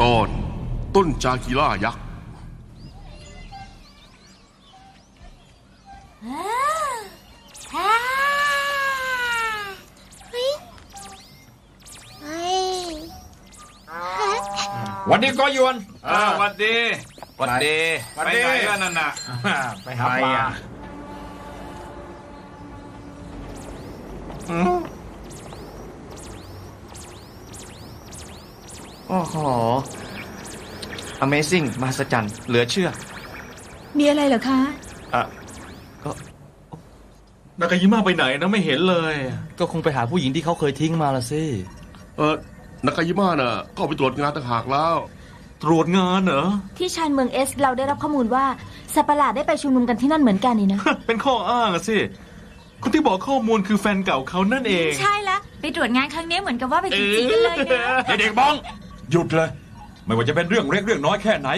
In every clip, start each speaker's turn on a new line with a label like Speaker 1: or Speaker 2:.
Speaker 1: ตอนต้นจากิล่ายักษ์
Speaker 2: วันนี้ก็ยวน
Speaker 3: อ่าหวัดดี
Speaker 2: วันดี
Speaker 3: ไปไหนกันนั่นน่ะ
Speaker 2: ไปหาปลา
Speaker 4: โอ้โห Amazing มหัศจรรย์เหลือเชื่อ
Speaker 5: มีอะไรเหรอคะ
Speaker 4: อะ
Speaker 3: นากายิมาไปไหนนะไม่เห็นเลย
Speaker 6: ก็คงไปหาผู้หญิงที่เขาเคยทิ้งมาละสิ
Speaker 1: เออนากายิมาน่ะ ก็เอาไปตรวจงานต่างหากแล้ว
Speaker 3: ตรวจงานเหรอ
Speaker 5: ที่ชานเมืองเอส เราได้รับข้อมูลว่าสัตว์ประหลาดได้ไปชุมนุมกันที่นั่นเหมือนกันนี่นะ
Speaker 3: เป็นข้ออ้างอะสิ คนที่บอกข้อมูลคือแฟนเก่าเขานั่นเอง
Speaker 7: ใช่ละไปตรวจงานครั้งนี้เหมือนกับว่าไปจริงๆกันเลยนะ
Speaker 2: ไอเด็กบ้อง หยุดเลย ไม่ว่าจะเป็นเรื่องเล็กเรื่องน้อยแค่ไหน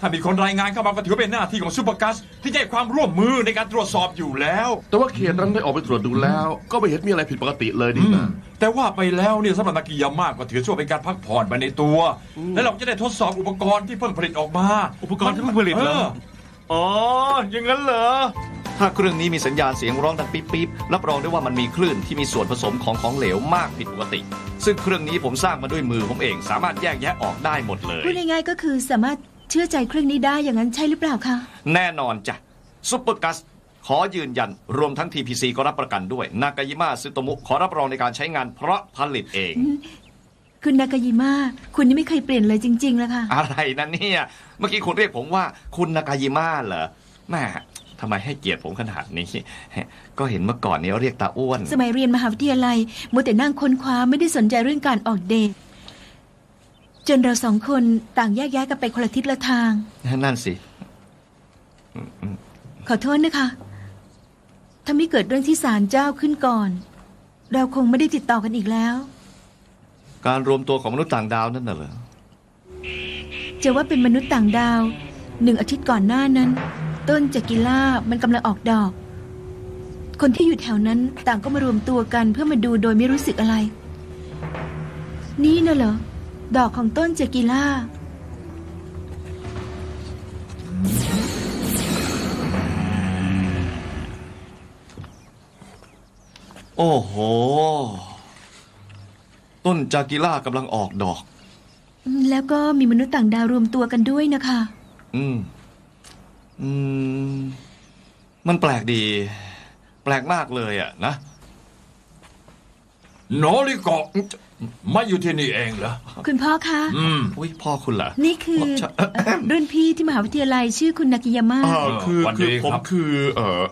Speaker 2: ถ้ามีคนรายงานเข้ามาก็ถือเป็นหน้าที่ของซูเปอร์กัส ที่จะให้ความร่วมมือในการตรวจสอบอยู่แล้ว
Speaker 1: แต่ว่าเขตนั้นได้ออกไปตรวจดูแล้ว ก็ไม่เห็นมีอะไรผิดปกติเลยนี่นะ
Speaker 2: แต่ว่าไปแล้วเนี่ยสำหรับนักกีฬามากก็ถือว่าเป็นการพักผ่อนไปในตัว และเราจะได้ทดสอบอุปกรณ์ที่เพิ่งผลิตออกมา
Speaker 3: อุปกรณ์ที่เพิ่งผลิตเหรอ
Speaker 2: อ
Speaker 3: อ๋ออย่างนั้นเหรอ
Speaker 4: ถ้าเครื่องนี้มีสัญญาณเสียงร้องดังปิ๊บปิ๊บรับรองได้ว่ามันมีคลื่นที่มีส่วนผสมของของเหลวมากผิดปกติ ซึ่งเครื่องนี้ผมสร้างมาด้วยมือผมเอง สามารถแยกแยะออกได้หมดเลย
Speaker 5: พูดง่ายๆก็คือสามารถเชื่อใจเครื่องนี้ได้อย่างนั้นใช่หรือเปล่าคะ
Speaker 4: แน่นอนจ้ะซุปเปอร์กัสขอยืนยัน รวมทั้ง TPC ก็รับประกันด้วย นากายิมาซึโตมุขอรับรองในการใช้งานเพราะผลิตเอง
Speaker 5: คุณนากายิมาคุณนี่ไม่เคยเปลี่ยนเลยจริงๆแล้วค่ะ
Speaker 4: อะไรนะเนี่ย เมื่อกี้คุณเรียกผมว่า คุณนากายิมาเหรอแม่ ทำไมให้เกียรติผมขนาดนี้ ก็เห็นเมื่อก่อนนี้เรียกตาอ้วน
Speaker 5: สมัยเรียนมหาวิทยาลัยมัวแต่นั่งค้นคว้าไม่ได้สนใจเรื่องการออกเดทจนเราสองคนต่างแยกย้ายกันไปคนละทิศละทาง
Speaker 4: นั่นสิ
Speaker 5: ขอโทษนะคะ ถ้าไม่เกิดเรื่องที่ศาลเจ้าขึ้นก่อน เราคงไม่ได้ติดต่อกันอีกแล้ว
Speaker 4: การรวมตัวของมนุษย์ต่างดาวนั่นน่ะเหรอ
Speaker 5: จะว่าเป็นมนุษย์ต่างดาว หนึ่งอาทิตย์ก่อนหน้านั้น ต้นจากิล่ามันกำลังออกดอก คนที่อยู่แถวนั้นต่างก็มารวมตัวกันเพื่อมาดูโดยไม่รู้สึกอะไร นี่น่ะเหรอ ดอกของต้นจากิล่า
Speaker 4: โอ้โห ต้นจากิล่ากำลังออกดอก
Speaker 5: แล้วก็มีมนุษย์ต่างดาวรวมตัวกันด้วยนะคะ
Speaker 4: อืม อืม มันแปลกดี แปลกมากเลยอะนะ
Speaker 2: โนริโกะมาอยู่ที่นี่เองเหรอ
Speaker 5: คุณพ่อคะ
Speaker 2: อืม
Speaker 4: อุ้ยพ่อคุณเหรอ
Speaker 5: นี่คือ
Speaker 4: ผมจะ
Speaker 5: เอ่อรุ่นพี่ที่มหาวิทยาลัยชื่อคุณนากิยาม่า
Speaker 1: อ่าคือ
Speaker 2: วัน
Speaker 1: คือ
Speaker 2: ดี
Speaker 1: ผม
Speaker 2: ครับ
Speaker 1: คือเออ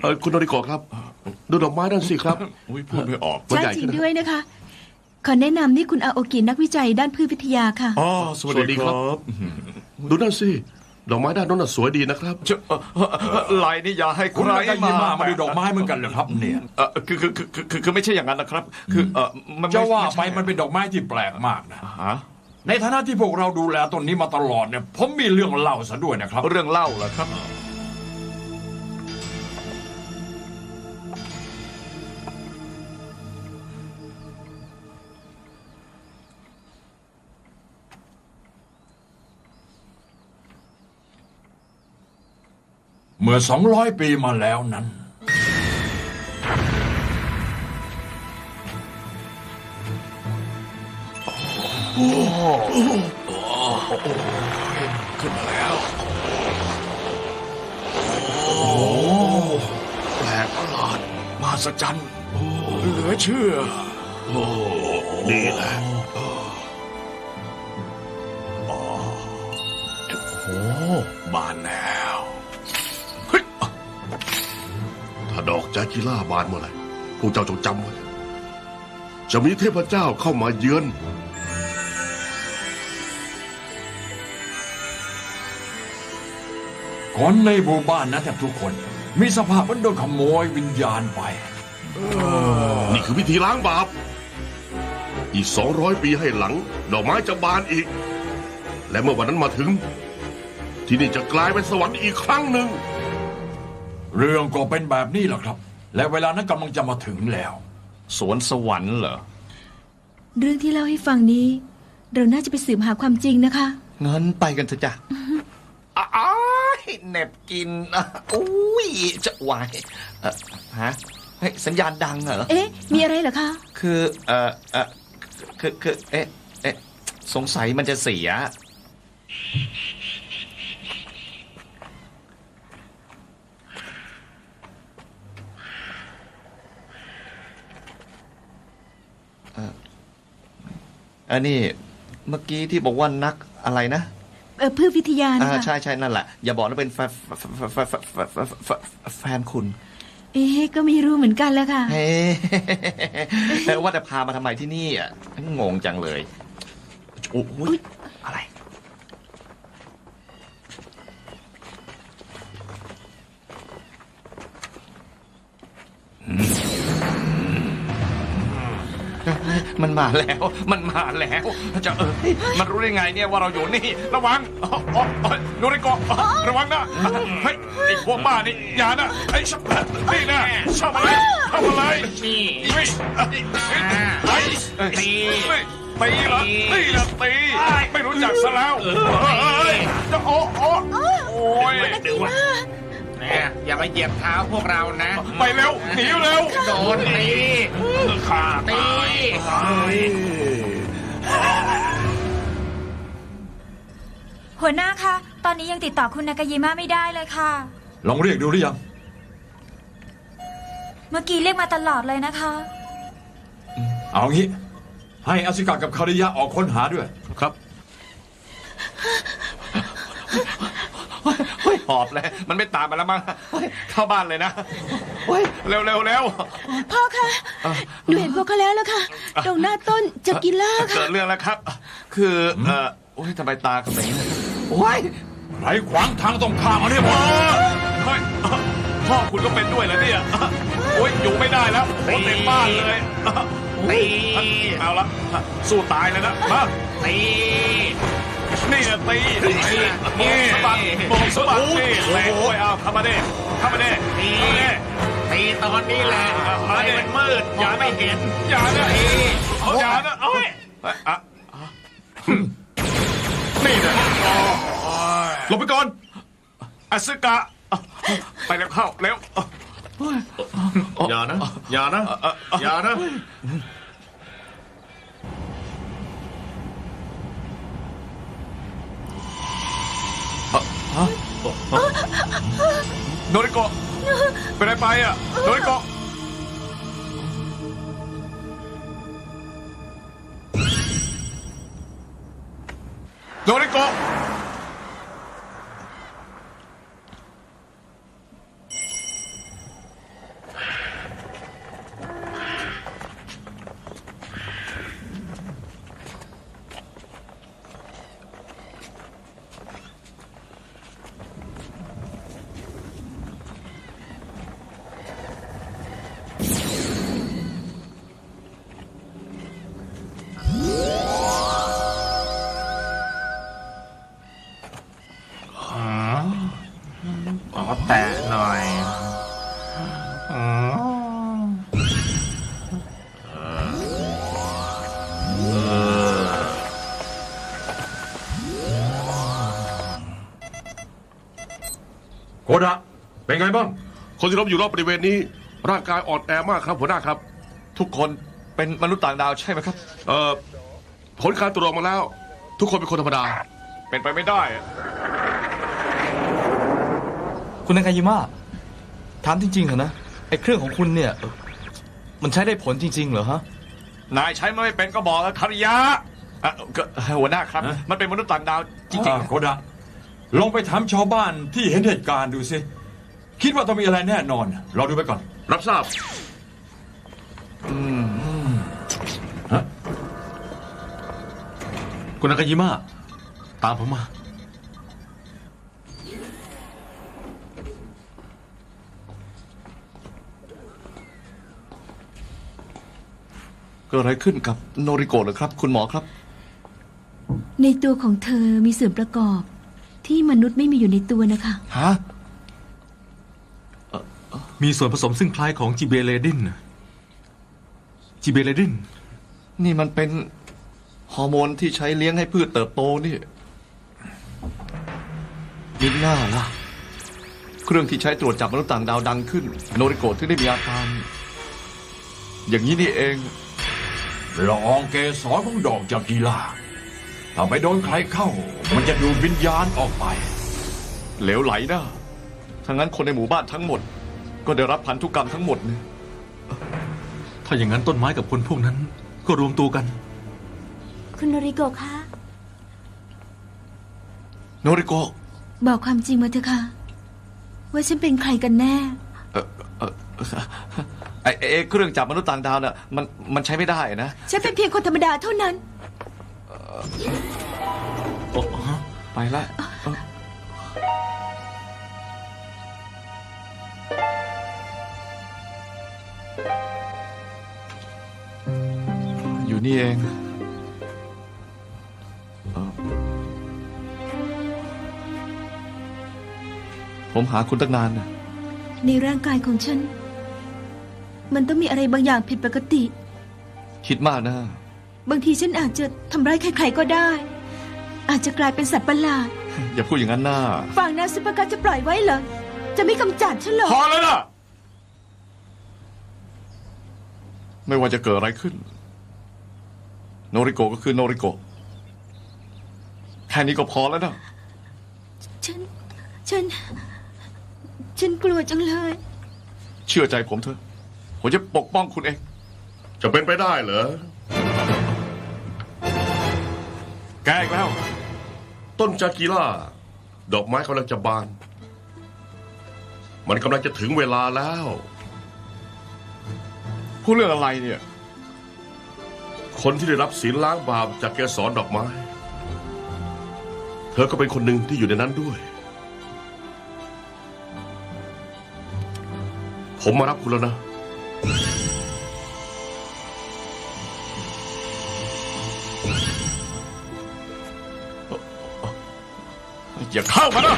Speaker 1: เออคุณโนริโกะครับ ดูดอกไม้นั่นสิครับ
Speaker 4: อุ้ยพูดไม่ออก
Speaker 1: มัน
Speaker 5: ใช่
Speaker 1: ใหญ่
Speaker 5: จริ
Speaker 1: ขึ้
Speaker 5: ง
Speaker 1: นนะ
Speaker 5: ด้วยนะคะ ขอแนะนำนี่คุณอาโอกินักวิจัยด้านพืชวิทยาค่ะ
Speaker 3: อ๋อสวัส
Speaker 1: สวัสดี
Speaker 3: ดี
Speaker 1: ค
Speaker 3: ค
Speaker 1: รั
Speaker 3: รับ บ
Speaker 1: ดูนั่นสิ ดอกไม้ด้านโน้นน่ะสวยดีนะครับ
Speaker 4: เจ้าเอ่อเอ่อเอ่อลายนี่อย่าให้
Speaker 2: คุณ
Speaker 4: ใคร
Speaker 2: นากายิมามาดูดอกไม้เหมือนกันเหรอครับเนี่ย
Speaker 4: เออคือคือคือคือคือคือไม่ใช่อย่างนั้นนะครับ คือเออมันม่
Speaker 2: จะว่าไป
Speaker 4: ใช่
Speaker 2: มันเป็นดอกไม้ที่แปลกมากนะ
Speaker 4: ฮะ
Speaker 2: ในฐานะที่พวกเราดูแลต้นนี้มาตลอดเนี่ยผมมีเรื่องเล่าซะด้วยนะครับ
Speaker 4: เรื่องเล่าเหรอครับ
Speaker 2: มื่อ 200 ปีมาแล้วนั้นขึ้นมา
Speaker 4: แล้วแปลกประหลาดมหัศจรรย์เหลือเชื่อ
Speaker 1: โอ้ นี่แหละ ดอกจากิล่าบานเมื่อไหร่พวกเจ้าจงจำไว้ จะมีเทพเจ้าเข้ามาเยือน
Speaker 2: คนในหมู่บ้านนะแทบทุกคน มีสภาพเหมันโดนขโมยวิญญาณไป
Speaker 1: นี่คือวิธีล้างบาป อีกสองร้อยปีให้หลัง ดอกไม้จะบานอีก และเมื่อวันนั้นมาถึง ที่นี่จะกลายเป็นสวรรค์อีกครั้งหนึ่ง
Speaker 2: เรื่องก็เป็นแบบนี้แหละครับ และเวลานั้นกำลังจะมาถึงแล้ว
Speaker 4: สวนสวรรค์เหรอ
Speaker 5: เรื่องที่เล่าให้ฟังนี้ เราน่าจะไปสืบหาความจริงนะคะ
Speaker 4: งั้นไปกันเถอะจ้ะอ้ายเหน็บกินอะอุ้ยจะวายเอ่อฮะเฮ้ยสัญญาณดังเหรอ
Speaker 5: เอ๊ะ มีอะไรเหรอคะ
Speaker 4: คือเอ่อเอ่อคือคือเอ๊ะเอ๊ะสงสัยมันจะเสีย อันนี้เมื่อกี้ที่บอกว่านักอะไรนะ
Speaker 5: เออพืชวิทยานะ
Speaker 4: อ่า
Speaker 5: คะ
Speaker 4: ใช่ใช่นั่นแหละ อย่าบอกว่าเป็นแฟนแฟนแฟนแฟนแฟนแฟนแฟนคุณ
Speaker 5: เอ๊ะก็ไม่รู้เหมือนกันแหล้วค่ะ
Speaker 4: เฮ้แต่ว่าแต่พามาทำไมที่นี่อะงงจังเลยโอ้ย มันมาแล้ว มันมาแล้วจะเออมันรู้ได้ไงเนี่ยว่าเราอยู่นี่ ระวังอ๋ออ๋อโนริโกะระวังนะเฮ้ยไอ้พวกบ้านี่อย่านะไอ้ชอบนี่นะชอบอะไรทำอะไร
Speaker 8: นี่
Speaker 4: เฮ้ยไอ้ตีตีเหรอตีเหรอตีไม่รู้จักซะแล้วเฮ้ยจะโอ้โอ้โอ้ย
Speaker 8: ดึงว่า นี่ยอย่ามาเหยียบเท้าพวกเรานะ
Speaker 4: ไปเร็วหนีเร็ว
Speaker 8: โดนตี
Speaker 4: ขาด
Speaker 8: ตี
Speaker 7: หัวหน้าคะ ตอนนี้ยังติดต่อคุณนากายิมะไม่ได้เลยค่ะ
Speaker 2: ลองเรียกดูหรือยัง
Speaker 7: เมื่อกี้เรียกมาตลอดเลยนะคะ
Speaker 2: เอางี้ ให้อาสิกะกับคาริยะออกค้นหาด้วย
Speaker 1: ครับ
Speaker 4: เฮ้ยหอบเลยมันไม่ตามมาแล้วมั้งเฮ้ยเข้าบ้านเลยนะเฮ้ยเร็วเร็วเร็ว
Speaker 5: พ่อคะ หนูเห็นพวกเขาแล้วแล้วค่ะ ตรงหน้าต้นจะกินล่า
Speaker 4: เกิ
Speaker 5: ค่ะ
Speaker 4: ดเรื่องแล้วครับ คือเออโอ้ยทำไมตาเขาแบบนี้โอ้ย
Speaker 2: ไรขวางทางตรงข้ามมาเนี่ยหมด
Speaker 4: เฮ้ยพ่อคุณก็เป็นด้วยเหรอเนี่ยโอ้ยอยู่ไม่ได้แล้วโอ้เต็มบ้านเลย
Speaker 8: ตี
Speaker 4: เอาละสู้ตายเลยนะมา
Speaker 8: ตี
Speaker 4: นี่นะตีนี่สะบัดโบกสะบัดนี่แรงโอ้ยเอาเข้ามาดิเข้ามาดิ
Speaker 8: ตี
Speaker 4: เข้ามาดิ
Speaker 8: ตีตอนนี้แหละไฟมันมืดมองไม่เห็น
Speaker 4: อย่านะ
Speaker 8: ตี
Speaker 4: อย่านะเอ้ยอะนี่นะ
Speaker 1: หลบไปก่อน
Speaker 4: อสึกะไปแล้วเข้าเร็ว
Speaker 1: อย่านะอย่านะอย่านะ
Speaker 4: โนริโกะเป็นไรไปอ่
Speaker 1: คนที่ล้มอยู่รอบบริเวณนี้ ร่างกายอ่อนแอมากครับหัวหน้าครับ
Speaker 4: ทุกคนเป็นมนุษย์ต่างดาวใช่ไหมครับ
Speaker 1: เอ่อผลการตรวจออกมาแล้ว ทุกคนเป็นคนธรรมดา
Speaker 4: เป็นไปไม่ได้อะ
Speaker 6: คุณนากายิมะถามจริงๆเหรอนะไอ้เครื่องของคุณเนี่ยเอ่อมันใช้ได้ผลจริง ๆ เหรอฮะ
Speaker 4: นายใช้ไม่เป็นก็บอกแล้วคาริยะอะก็หัวหน้าครับ
Speaker 2: ฮะ
Speaker 4: มันเป็นมนุษย์ต่างดาวจริง
Speaker 2: อ่าโกดะลองไปถามชาวบ้านที่เห็นเหตุการณ์ดูสิ คิดว่าต้องมีอะไรแน่นอนรอดูไปก่อน
Speaker 1: รับทราบ
Speaker 3: คุณนากายิมะตามผมมา
Speaker 4: ๆเกิดอะไรขึ้นกับโนริโกะเหรอครับ คุณหมอครับ
Speaker 5: ในตัวของเธอมีส่วนประกอบที่มนุษย์ไม่มีอยู่ในตัวนะคะ
Speaker 4: ฮะ
Speaker 3: มีส่วนผสมซึ่งคล้ายของจิเบเลดินจิเบเลดิน
Speaker 4: นี่มันเป็นฮอร์โมนที่ใช้เลี้ยงให้พืชเติบโตนี่มิหน้าล่ะ เครื่องที่ใช้ตรวจจับมนุษย์ต่างดาวดังขึ้น โนริโกะถึงได้มีอาการ อย่างนี้นี่เอง
Speaker 2: ละอองเกสรของดอกจากกีฬาถ้าไปโดนใครเข้า มันจะดูดวิญญาณออกไป
Speaker 4: เหลวไหลนะทั้งนั้นคนในหมู่บ้านทั้งหมด ก็ได้รับพันธุกรรมทั้งหมดเนี่ย
Speaker 3: ถ้าอย่างนั้นต้นไม้กับคนพวกนั้น ก็รวมตัวกัน
Speaker 7: คุณโนริโกะคะ
Speaker 4: โนริโกะ
Speaker 5: บอกความจริงมาเถอะค่ะ ว่าฉันเป็นใครกันแน่
Speaker 4: เอ่อเอ่อไอ้ไอ้ไอ้เครื่องจับมนุษย์ต่างดาวน่ะมันมันใช้ไม่ได้นะ
Speaker 5: ฉันเป็นเพียงคนธรรมดาเท่านั้น
Speaker 4: ไปละ นี่เองเอ่อผมหาคุณตั้งนานนะ
Speaker 5: ในร่างกายของฉัน มันต้องมีอะไรบางอย่างผิดปกติ
Speaker 4: คิดมากนะ
Speaker 5: บางทีฉันอาจจะทำร้ายใครๆก็ได้ อาจจะกลายเป็นสัตว์ประหลาด
Speaker 4: อย่าพูดอย่างนั้นนะ
Speaker 5: ฟังนะซุปเปอร์การ์ดจะปล่อยไว้เหรอ จะไม่กำจัดฉันเหรอ
Speaker 2: พอแล้วนะ
Speaker 4: ไม่ว่าจะเกิดอะไรขึ้น โนริโกะก็คือโนริโกะแค่นี้ก็พอแล้วนะ
Speaker 5: ฉัน ฉัน ฉันกลัวจังเลย
Speaker 4: เชื่อใจผมเถอะ ผมจะปกป้องคุณเอง
Speaker 1: จะเป็นไปได้เหรอ
Speaker 2: แกอีกแล้ว
Speaker 1: ต้นจากีล่า ดอกไม้กำลังจะบาน มันกำลังจะถึงเวลาแล้ว
Speaker 4: พูดเรื่องอะไรเนี่ย
Speaker 1: คนที่ได้รับศีลล้างบาปจากเกสรดอกไม้ เธอก็เป็นคนหนึ่งที่อยู่ในนั้นด้วย ผมมารับคุณแล้วนะ
Speaker 4: อย่าเข้ามานะ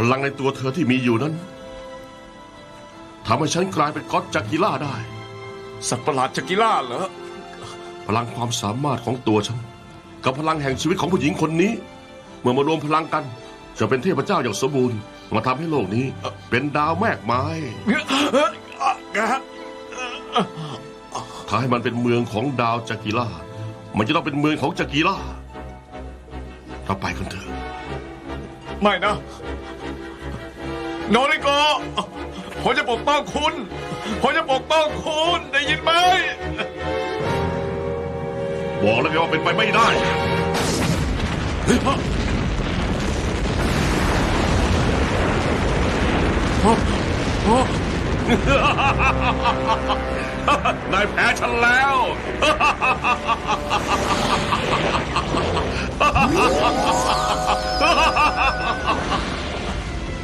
Speaker 1: พลังในตัวเธอที่มีอยู่นั้นทำให้ฉันกลายเป็นก๊อตจากกีล่าได้
Speaker 4: สัตว์ประหลาดจากกีฬาเหรอ
Speaker 1: พลังความสามารถของตัวฉัน กับพลังแห่งชีวิตของผู้หญิงคนนี้ เมื่อมารวมพลังกัน จะเป็นเทพเจ้าอย่างสมบูรณ์ มาทำให้โลกนี้ เป็นดาวแมกไม้ถ้าให้มันเป็นเมืองของดาวจากกีล่า มันจะต้องเป็นเมืองของจากกีล่าเราไปกันเถอะ
Speaker 4: ไม่นะ โนริโกะผมจะปกป้องคุณ ผมจะปกป้องคุณได้ยินไหม
Speaker 1: บอกแล้วไงว่าเป็นไปไม่ได้ นายแพ้ฉันแล้ว
Speaker 4: โนริโ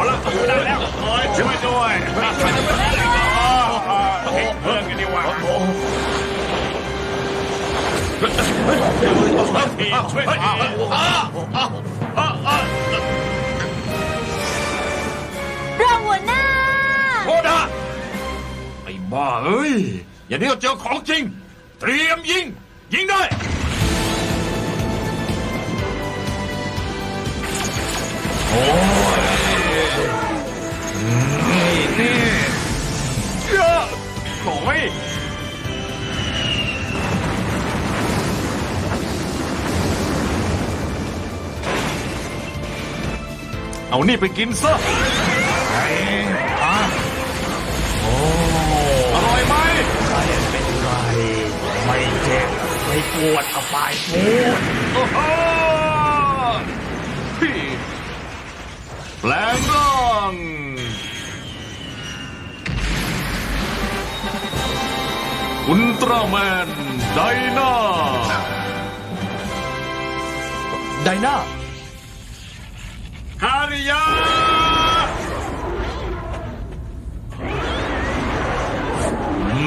Speaker 4: อ
Speaker 6: แล้ว
Speaker 1: ไม่
Speaker 6: ได้แล้วช่วยด้วยโอ้เฮ้ยเพื่อนกันดีกว่าช่วยที
Speaker 7: รองหัวหน้า
Speaker 2: โคดาไอ้บ้าเอ้ย อย่างนี้ก็เจอของจริง เตรียมยิง ยิงได้โอ้ เอา
Speaker 3: นี่ไปกินซะ
Speaker 6: อร่อยไหม
Speaker 8: ไม่เจ็บ ไม่ปวดเอาไปพูด
Speaker 3: โอ้โหพี่แปลงร่างอุลตร้าแมนไดนา
Speaker 8: ไดนา
Speaker 6: ฮาริยา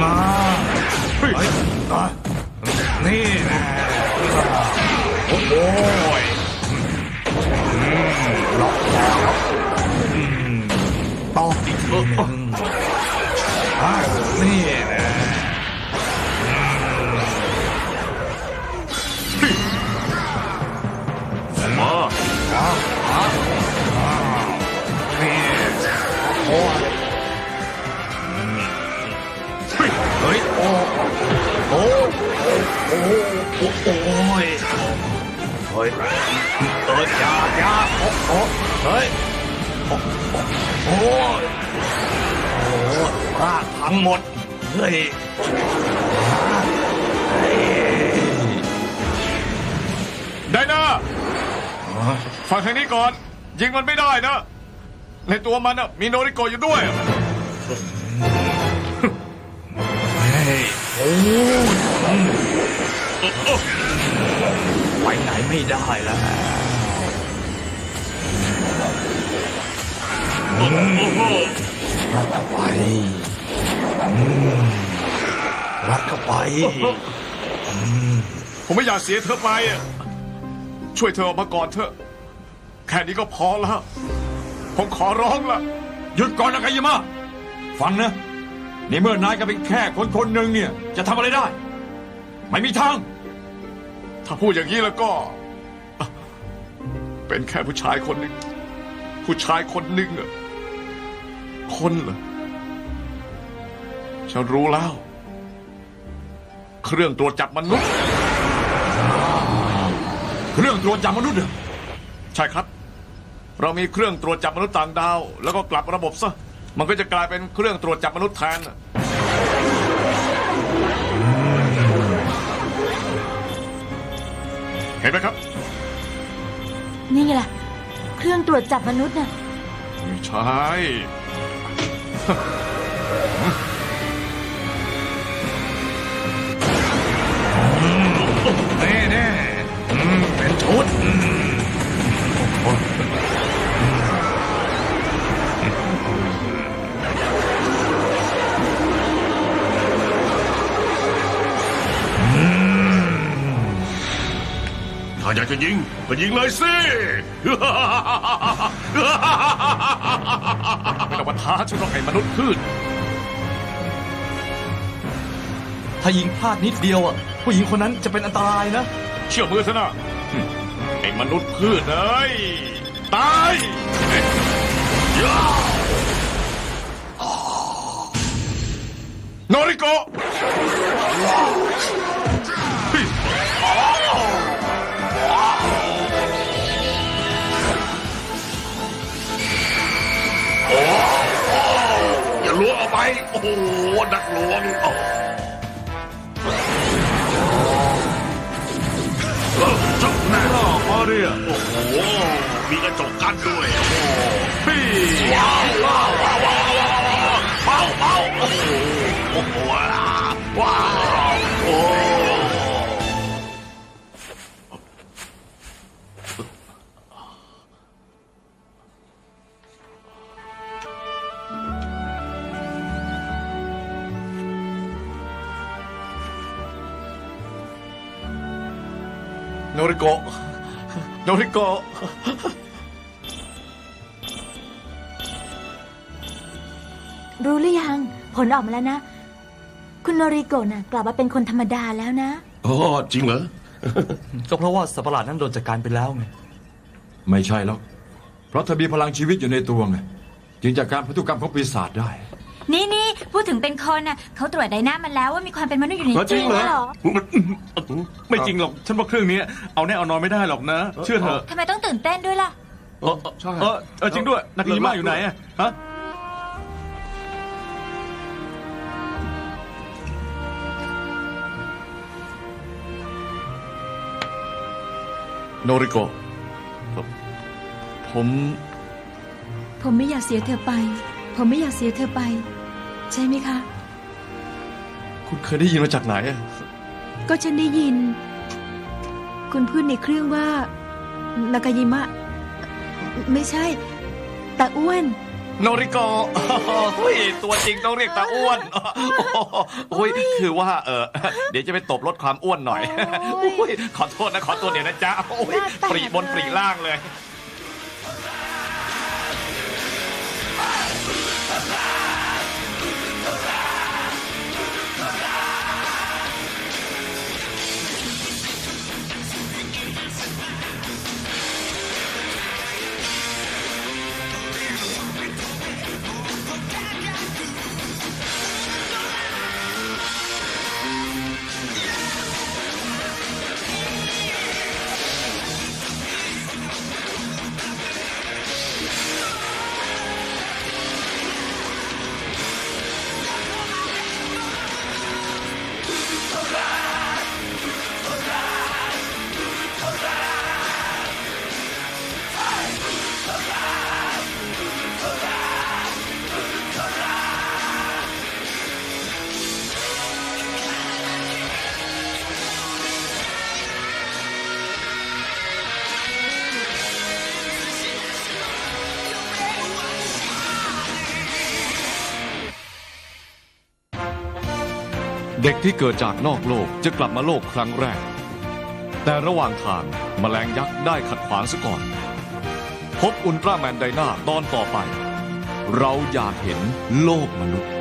Speaker 8: มาเฮ้ยอะนี่นะ โอ้ยเฮ้ยเอ้ยอยาอยาโอ้โอ้เฮ้ยโอ้โอ้โอ้ราทั้งหมดเฮ้ย
Speaker 6: ไดนาฟังทางนี้ก่อน ยิงมันไม่ได้นะ ในตัวมันน่ะมีโนริโกอยู่ด้วย
Speaker 8: ไปไหนไม่ได้แล้วรัดเข้าไปอืมรัดเข้าไป
Speaker 6: ผมไม่อยากเสียเธอไปอะช่วยเธอออกมาก่อนเถอะ แค่นี้ก็พอแล้ว ผมขอร้องละ
Speaker 2: หยุดก่อนนะกายามะฟังนะในเมื่อนายก็เป็นแค่คนคนหนึ่งเนี่ย จะทำอะไรได้ ไม่มีทาง
Speaker 6: ถ้าพูดอย่างนี้แล้วก็ เป็นแค่ผู้ชายคนหนึ่ง ผู้ชายคนหนึ่งอะคนเหรอ ฉันรู้แล้ว เครื่องตรวจจับมนุษย์
Speaker 2: เครื่องตรวจจับมนุษย์เหรอ
Speaker 6: ใช่ครับ เรามีเครื่องตรวจจับมนุษย์ต่างดาว แล้วก็กลับระบบซะ มันก็จะกลายเป็นเครื่องตรวจจับมนุษย์แทน เห็นไหมครับ
Speaker 7: นี่ไงล่ะ เครื่องตรวจจับมนุษย์น่ะ
Speaker 6: ไม่ใช่
Speaker 8: แน่แน่อืมเป็นชุดอืมา
Speaker 1: กจะยิงก็ยิงเลยสิ
Speaker 6: ไม่ต้องมาท้าฉันต้องให้มนุษย์พืช
Speaker 9: ถ้ายิงพลาดนิดเดียวอะผู้หญิงคนนั้นจะเป็นอันตรายนะ
Speaker 6: เชื่อมือซะนะไอ้มนุษย์พืชเอ้ยตายโนริโกะ
Speaker 1: โอ้โหนักหลวงเออจบแน่
Speaker 3: รอบมาเรีย
Speaker 1: โอ้โห มีกระจกกั้นด้วย
Speaker 3: พี่
Speaker 1: ว้าวว้าวว้าวว้าว
Speaker 6: โนริโกะโนริโกะ
Speaker 7: รู้หรือยัง ผลออกมาแล้วนะ คุณโนริโกะน่ะ กลับมาเป็นคนธรรมดาแล้วนะ
Speaker 1: อ๋อจริงเหรอ
Speaker 9: ก็เพราะว่าสัตว์ประหลาดนั้นโดนจัดการไปแล้วไง
Speaker 2: ไม่ใช่หรอก เพราะเธอมีพลังชีวิตอยู่ในตัวไง จึงจากการพันธุกรรมของปีศาจได้
Speaker 7: นี่นี่พูดถึงเป็นคนน่ะเขาตรวจไดนามันแล้วว่ามีความเป็นมนุษย์อยู่ใน
Speaker 3: จริงเหรอ
Speaker 7: เหรอ
Speaker 3: ไม่จริงหรอก ฉันว่าเครื่องนี้เอาแน่เอานอนไม่ได้หรอกนะ เชื่อเถอะ
Speaker 7: ทำไมต้องตื่นเต้นด้วยล่ะ
Speaker 3: เออเออเออเออจริงด้วยนักกีฬาอยู่ไหนอะฮะ
Speaker 9: โนริโกะผม
Speaker 5: ผมไม่อยากเสียเธอไป ผมไม่อยากเสียเธอไป ใช่ไหมคะ
Speaker 9: คุณเคยได้ยินมาจากไหนอะ
Speaker 5: ก็ฉันได้ยิน คุณพูดในเครื่องว่านากายิมะ ไม่ใช่ตาอ้วน
Speaker 4: โนริโกะโอ้ยตัวจริงต้องเรียกตาอ้วนโอ้ยคือว่าเออเดี๋ยวจะไปตบลดความอ้วนหน่อย
Speaker 10: โอ้ย
Speaker 4: โอ้ยขอโทษนะขอตัวเดี๋ยวนะจ๊ะโอ้ย
Speaker 10: หน้าแตก
Speaker 4: ปรีบน
Speaker 10: เลย
Speaker 4: ปรีล่างเลย
Speaker 11: เด็กที่เกิดจากนอกโลกจะกลับมาโลกครั้งแรก แต่ระหว่างทางแมลงยักษ์ได้ขัดขวางซะก่อน พบอุลตร้าแมนไดนาตอนต่อไป เราอยากเห็นโลกมนุษย์